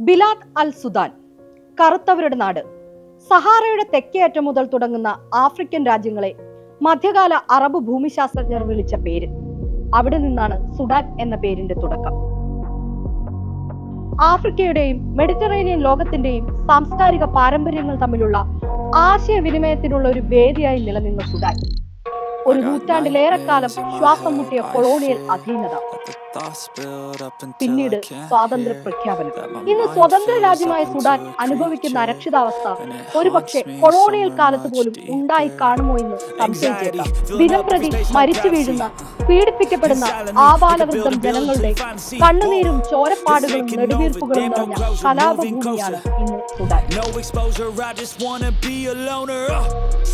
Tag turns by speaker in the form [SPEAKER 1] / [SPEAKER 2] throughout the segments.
[SPEAKER 1] ബിലാദ് അൽ സുദാൻ കറുത്തവരുടെ നാട്. സഹാറയുടെ തെക്കേ അറ്റം മുതൽ തുടങ്ങുന്ന ആഫ്രിക്കൻ രാജ്യങ്ങളെ മധ്യകാല അറബ് ഭൂമിശാസ്ത്രജ്ഞർ വിളിച്ച പേര്. അവിടെ നിന്നാണ് സുഡാൻ എന്ന പേരിന്റെ തുടക്കം. ആഫ്രിക്കയുടെയും മെഡിറ്ററേനിയൻ ലോകത്തിന്റെയും സാംസ്കാരിക പാരമ്പര്യങ്ങൾ തമ്മിലുള്ള ആശയവിനിമയത്തിനുള്ള ഒരു വേദിയായി നിലനിന്ന സുഡാൻ. ഒരു നൂറ്റാണ്ടിലേറെക്കാലം ശ്വാസം മുട്ടിയ കൊളോണിയൽ അധീനത. പിന്നീട് സ്വാതന്ത്ര്യ പ്രഖ്യാപനം. ഇന്ന് സ്വതന്ത്ര രാജ്യമായ സുഡാൻ അനുഭവിക്കുന്ന അരക്ഷിതാവസ്ഥ ഒരുപക്ഷെ കൊളോണിയൽ കാലത്ത് പോലും ഉണ്ടായി കാണുമോ എന്ന് സംശയിച്ചേക്കാം ദിനംപ്രതി മരിച്ചു വീഴുന്ന പീഡിപ്പിക്കപ്പെടുന്ന ആബാലവൃദ്ധം ജനങ്ങളുടെ കണ്ണുനീരും ചോരപ്പാടുകളും നെടുവീർപ്പുകളും നിറഞ്ഞ കലാപഭൂമിയാണ് ഇന്ന് Sudan.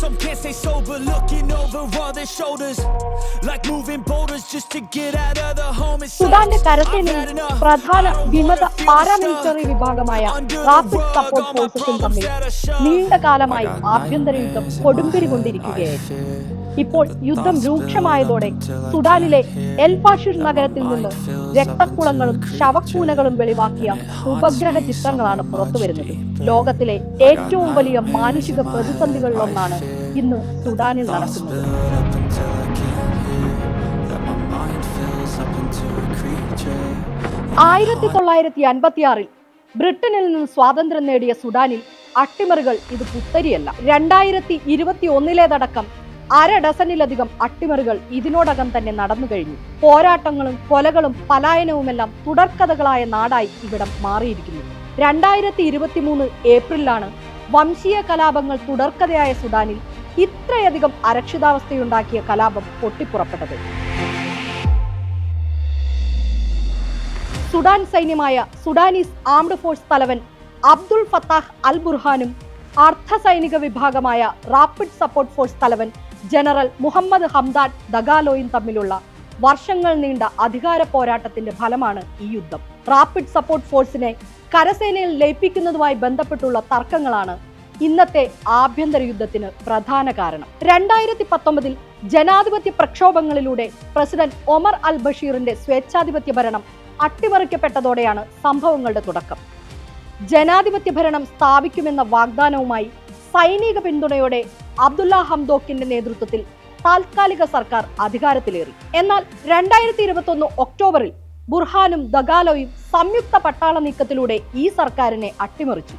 [SPEAKER 2] Some can't stay sober, looking over all their shoulders. Like moving boulders just to get out of the home. It's
[SPEAKER 1] സുഡാന്റെ കരസേനയും പ്രധാന വിമത പാരാമിലിറ്ററി വിഭാഗമായ റാപ്പിഡ്. സപ്പോർട്ട് ഫോഴ്സസും തമ്മിൽ
[SPEAKER 2] problems that I shove.
[SPEAKER 1] നീണ്ട കാലമായി ആഭ്യന്തര യുദ്ധം കൊടുമ്പിരി കൊണ്ടിരിക്കുകയായിരുന്നു ഇപ്പോൾ യുദ്ധം രൂക്ഷമായതോടെ സുഡാനിലെ എൽ ഫാഷിർ നഗരത്തിൽ നിന്ന് രക്തക്കുളങ്ങളും ശവക്കൂനകളും വെളിവാക്കിയ ഉപഗ്രഹ ചിത്രങ്ങളാണ് പുറത്തുവരുന്നത് ലോകത്തിലെ ഏറ്റവും വലിയ മാനുഷിക പ്രതിസന്ധികളിലൊന്നാണ് ഇന്ന് സുഡാനിൽ നടക്കുന്നത് ആയിരത്തി തൊള്ളായിരത്തി അൻപത്തിയാറിൽ ബ്രിട്ടനിൽ നിന്ന് സ്വാതന്ത്ര്യം നേടിയ സുഡാനിൽ അട്ടിമറികൾ ഇത് പുത്തരിയല്ല. രണ്ടായിരത്തി ഇരുപത്തി ഒന്നിലേതടക്കം അര ഡസനിലധികം അട്ടിമറികൾ ഇതിനോടകം തന്നെ നടന്നു കഴിഞ്ഞു. പോരാട്ടങ്ങളും കൊലകളും പലായനവുമെല്ലാം തുടർക്കഥകളായ നാടായി ഇവിടം മാറിയിരിക്കുന്നു. രണ്ടായിരത്തി ഇരുപത്തി മൂന്ന് ഏപ്രിലാണ് വംശീയ കലാപങ്ങൾ തുടർക്കഥയായ സുഡാനിൽ ഇത്രയധികം അരക്ഷിതാവസ്ഥയുണ്ടാക്കിയ കലാപം പൊട്ടിപ്പുറപ്പെട്ടത്. സുഡാൻ സൈന്യമായ സുഡാനീസ് ആംഡ് ഫോഴ്സ് തലവൻ അബ്ദുൾ ഫത്താഹ് അൽ ബുർഹാനും അർദ്ധ സൈനിക വിഭാഗമായ റാപ്പിഡ് സപ്പോർട്ട് ഫോഴ്സ് തലവൻ ജനറൽ മുഹമ്മദ് ഹംദാൻ ദഗാലോയും തമ്മിലുള്ള വർഷങ്ങൾ നീണ്ട അധികാര പോരാട്ടത്തിന്റെ ഫലമാണ് ഈ യുദ്ധം. റാപ്പിഡ് സപ്പോർട്ട് ഫോഴ്സിനെ കരസേനയിൽ ലയിപ്പിക്കുന്നതുമായി ബന്ധപ്പെട്ടുള്ള തർക്കങ്ങളാണ് ഇന്നത്തെ ആഭ്യന്തര യുദ്ധത്തിന് പ്രധാന കാരണം. രണ്ടായിരത്തി പത്തൊമ്പതിൽ ജനാധിപത്യ പ്രക്ഷോഭങ്ങളിലൂടെ പ്രസിഡന്റ് ഒമർ അൽ ബഷീറിന്റെ സ്വേച്ഛാധിപത്യ ഭരണം അട്ടിമറിക്കപ്പെട്ടതോടെയാണ് സംഭവങ്ങളുടെ തുടക്കം. ജനാധിപത്യ ഭരണം സ്ഥാപിക്കുമെന്ന വാഗ്ദാനവുമായി സൈനിക പിന്തുണയോടെ അബ്ദുല്ല ഹംദോക്കിന്റെ നേതൃത്വത്തിൽ താൽക്കാലിക സർക്കാർ അധികാരത്തിലേറി. എന്നാൽ രണ്ടായിരത്തി ഇരുപത്തൊന്ന് ഒക്ടോബറിൽ ബുർഹാനും ദഗാലോയും സംയുക്ത പട്ടാള നീക്കത്തിലൂടെ ഈ സർക്കാരിനെ അട്ടിമറിച്ചു.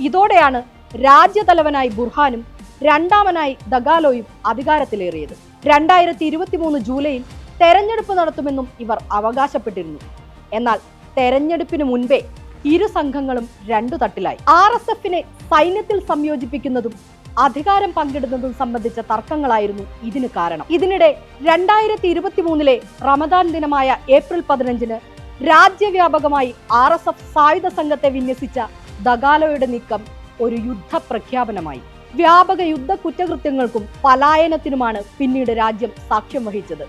[SPEAKER 1] ഇതോടെയാണ് രാജ്യതലവനായി ബുർഹാനും രണ്ടാമനായി ദഗാലോയും അധികാരത്തിലേറിയത്. രണ്ടായിരത്തി ഇരുപത്തിമൂന്ന് ജൂലൈയിൽ തെരഞ്ഞെടുപ്പ് നടത്തുമെന്നും ഇവർ അവകാശപ്പെട്ടിരുന്നു. എന്നാൽ തെരഞ്ഞെടുപ്പിന് മുൻപേ ഇരു സംഘങ്ങളും രണ്ടു തട്ടിലായി. ആർ എസ് എഫിനെ സൈന്യത്തിൽ സംയോജിപ്പിക്കുന്നതും അധികാരം പങ്കിടുന്നതും സംബന്ധിച്ച തർക്കങ്ങളായിരുന്നു ഇതിന് കാരണം. ഇതിനിടെ രണ്ടായിരത്തി ഇരുപത്തി മൂന്നിലെ റമദാൻ ദിനമായ ഏപ്രിൽ പതിനഞ്ചിന് രാജ്യവ്യാപകമായി ആർ എസ് എഫ് സായുധ സംഘത്തെ വിന്യസിച്ച ദഗാലോയുടെ നീക്കം ഒരു യുദ്ധ പ്രഖ്യാപനമായി വ്യാപക യുദ്ധ കുറ്റകൃത്യങ്ങൾക്കും പലായനത്തിനുമാണ് പിന്നീട് രാജ്യം സാക്ഷ്യം വഹിച്ചത്.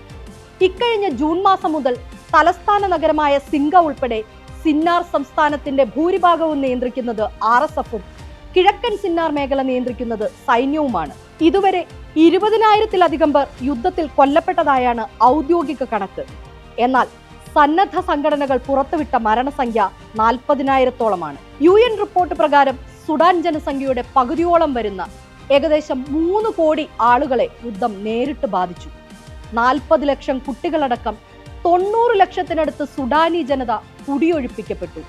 [SPEAKER 1] ഇക്കഴിഞ്ഞ ജൂൺ മാസം മുതൽ തലസ്ഥാന നഗരമായ സിംഗ ഉൾപ്പെടെ സിന്നാർ സംസ്ഥാനത്തിന്റെ ഭൂരിഭാഗവും നിയന്ത്രിക്കുന്നത് ആർ എസ് എഫും. കിഴക്കൻ സിന്നാർ മേഖല നിയന്ത്രിക്കുന്നത് സൈന്യവുമാണ്. ഇതുവരെ ഇരുപതിനായിരത്തിലധികം പേർ യുദ്ധത്തിൽ കൊല്ലപ്പെട്ടതായാണ് ഔദ്യോഗിക കണക്ക്. എന്നാൽ സന്നദ്ധ സംഘടനകൾ പുറത്തുവിട്ട മരണസംഖ്യ നാൽപ്പതിനായിരത്തോളമാണ്. യു എൻ റിപ്പോർട്ട് പ്രകാരം സുഡാൻ ജനസംഖ്യയുടെ പകുതിയോളം വരുന്ന ഏകദേശം മൂന്ന് കോടി ആളുകളെ യുദ്ധം നേരിട്ട് ബാധിച്ചു. നാൽപ്പത് ലക്ഷം കുട്ടികളടക്കം തൊണ്ണൂറ് ലക്ഷത്തിനടുത്ത് സുഡാനി ജനത കുടിയൊഴിപ്പിക്കപ്പെട്ടു.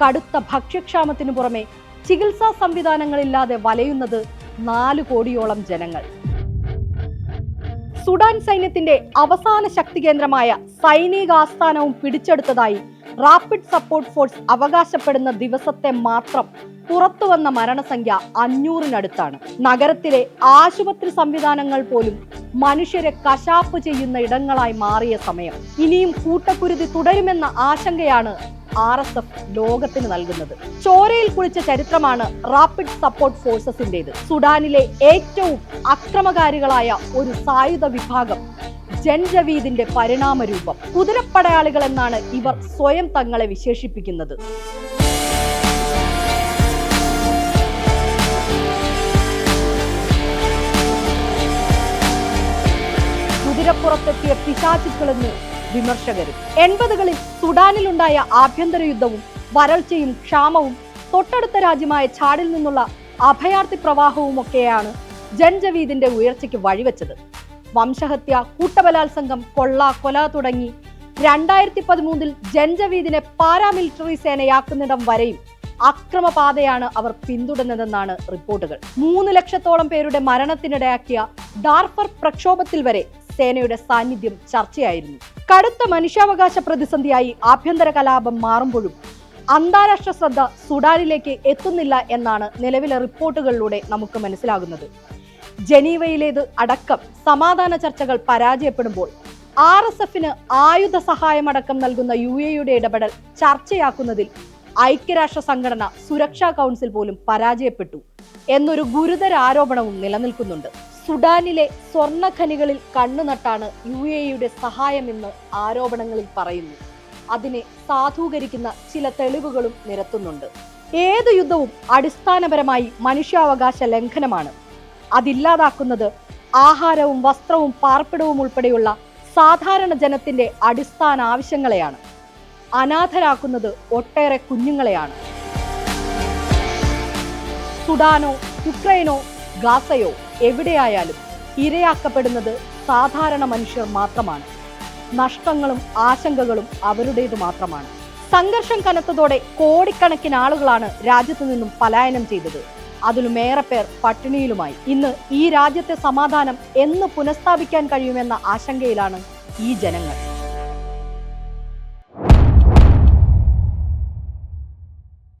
[SPEAKER 1] കടുത്ത ഭക്ഷ്യക്ഷാമത്തിനു പുറമെ ചികിത്സാ സംവിധാനങ്ങളില്ലാതെ വലയുന്നത് നാല് കോടിയോളം ജനങ്ങൾ. സുഡാൻ സൈന്യത്തിന്റെ അവസാന ശക്തി കേന്ദ്രമായ സൈനിക ആസ്ഥാനവും പിടിച്ചെടുത്തതായി റാപ്പിഡ് സപ്പോർട്ട് ഫോഴ്സ് അവകാശപ്പെടുന്ന ദിവസത്തെ മാത്രം പുറത്തുവന്ന മരണസംഖ്യ അഞ്ഞൂറിനടുത്താണ്. നഗരത്തിലെ ആശുപത്രി സംവിധാനങ്ങൾ പോലും മനുഷ്യരെ കശാപ്പ് ചെയ്യുന്ന ഇടങ്ങളായി മാറിയ സമയം. ഇനിയും കൂട്ടക്കുരുതി തുടരുമെന്ന ആശങ്കയാണ് ആർ എസ് എഫ് ലോകത്തിന് നൽകുന്നത്. ചോരയിൽ കുളിച്ച ചരിത്രമാണ് റാപ്പിഡ് സപ്പോർട്ട് ഫോഴ്സസിന്റേത്. സുഡാനിലെ ഏറ്റവും അക്രമകാരികളായ ഒരു സായുധ വിഭാഗം ജൻജവീദിന്റെ പരിണാമരൂപം കുതിരപ്പടയാളികൾ എന്നാണ് ഇവർ സ്വയം തങ്ങളെ വിശേഷിപ്പിക്കുന്നത്. കുതിരപ്പുറത്തെത്തിയ പിശാചുക്കളെന്ന് വിമർശകരും എൺപതുകളിൽ സുഡാനിലുണ്ടായ ആഭ്യന്തര യുദ്ധവും വരൾച്ചയും ക്ഷാമവും തൊട്ടടുത്ത രാജ്യമായ ചാടിൽ നിന്നുള്ള അഭയാർത്ഥി പ്രവാഹവുമൊക്കെയാണ് ജൻജവീദിന്റെ ഉയർച്ചയ്ക്ക് വഴിവെച്ചത്. വംശഹത്യ കൂട്ടബലാത്സംഗം കൊള്ള കൊല തുടങ്ങി രണ്ടായിരത്തി പതിമൂന്നിൽ ജൻജവീദിനെ പാരാമിലിറ്ററി സേനയാക്കുന്നിടം വരെയും അക്രമപാതയാണ് അവർ പിന്തുടർന്നതെന്നാണ് റിപ്പോർട്ടുകൾ. മൂന്ന് ലക്ഷത്തോളം പേരുടെ മരണത്തിനിടയാക്കിയ ഡാർഫർ പ്രക്ഷോഭത്തിൽ വരെ സേനയുടെ സാന്നിധ്യം ചർച്ചയായിരുന്നു. കടുത്ത മനുഷ്യാവകാശ പ്രതിസന്ധിയായി ആഭ്യന്തര കലാപം മാറുമ്പോഴും അന്താരാഷ്ട്ര ശ്രദ്ധ സുഡാനിലേക്ക് എത്തുന്നില്ല എന്നാണ് നിലവിലെ റിപ്പോർട്ടുകളിലൂടെ നമുക്ക് മനസ്സിലാകുന്നത്. ജനീവയിലേത് അടക്കം സമാധാന ചർച്ചകൾ പരാജയപ്പെടുമ്പോൾ ആർ എസ് എഫിന് ആയുധ സഹായമടക്കം നൽകുന്ന യു എയുടെ ഇടപെടൽ ചർച്ചയാക്കുന്നതിൽ ഐക്യരാഷ്ട്ര സംഘടന സുരക്ഷാ കൗൺസിൽ പോലും പരാജയപ്പെട്ടു എന്നൊരു ഗുരുതര ആരോപണവും നിലനിൽക്കുന്നുണ്ട്. സുഡാനിലെ സ്വർണ ഖനികളിൽ കണ്ണുനട്ടാണ് യു എയുടെ സഹായമെന്ന് ആരോപണങ്ങളിൽ പറയുന്നു. അതിനെ സാധൂകരിക്കുന്ന ചില തെളിവുകളും നിരത്തുന്നുണ്ട്. ഏത് യുദ്ധവും അടിസ്ഥാനപരമായി മനുഷ്യാവകാശ ലംഘനമാണ്. അതില്ലാതാക്കുന്നത് ആഹാരവും വസ്ത്രവും പാർപ്പിടവും ഉൾപ്പെടെയുള്ള സാധാരണ ജനത്തിന്റെ അടിസ്ഥാന ആവശ്യങ്ങളെയാണ്. അനാഥരാക്കുന്നത് ഒട്ടേറെ കുഞ്ഞുങ്ങളെയാണ്. സുഡാനോ യുക്രൈനോ ഗാസയോ എവിടെയായാലും ഇരയാക്കപ്പെടുന്നത് സാധാരണ മനുഷ്യർ മാത്രമാണ്. നഷ്ടങ്ങളും ആശങ്കകളും അവരുടേതു മാത്രമാണ്. സംഘർഷം കനത്തതോടെ കോടിക്കണക്കിന് ആളുകളാണ് രാജ്യത്തു നിന്നും പലായനം ചെയ്തത്. അതിലുമേറെ പേർ പട്ടിണിയിലുമായി. ഇന്ന് ഈ രാജ്യത്തെ സമാധാനം എന്ന് പുനഃസ്ഥാപിക്കാൻ കഴിയുമെന്ന ആശങ്കയിലാണ് ഈ ജനങ്ങൾ.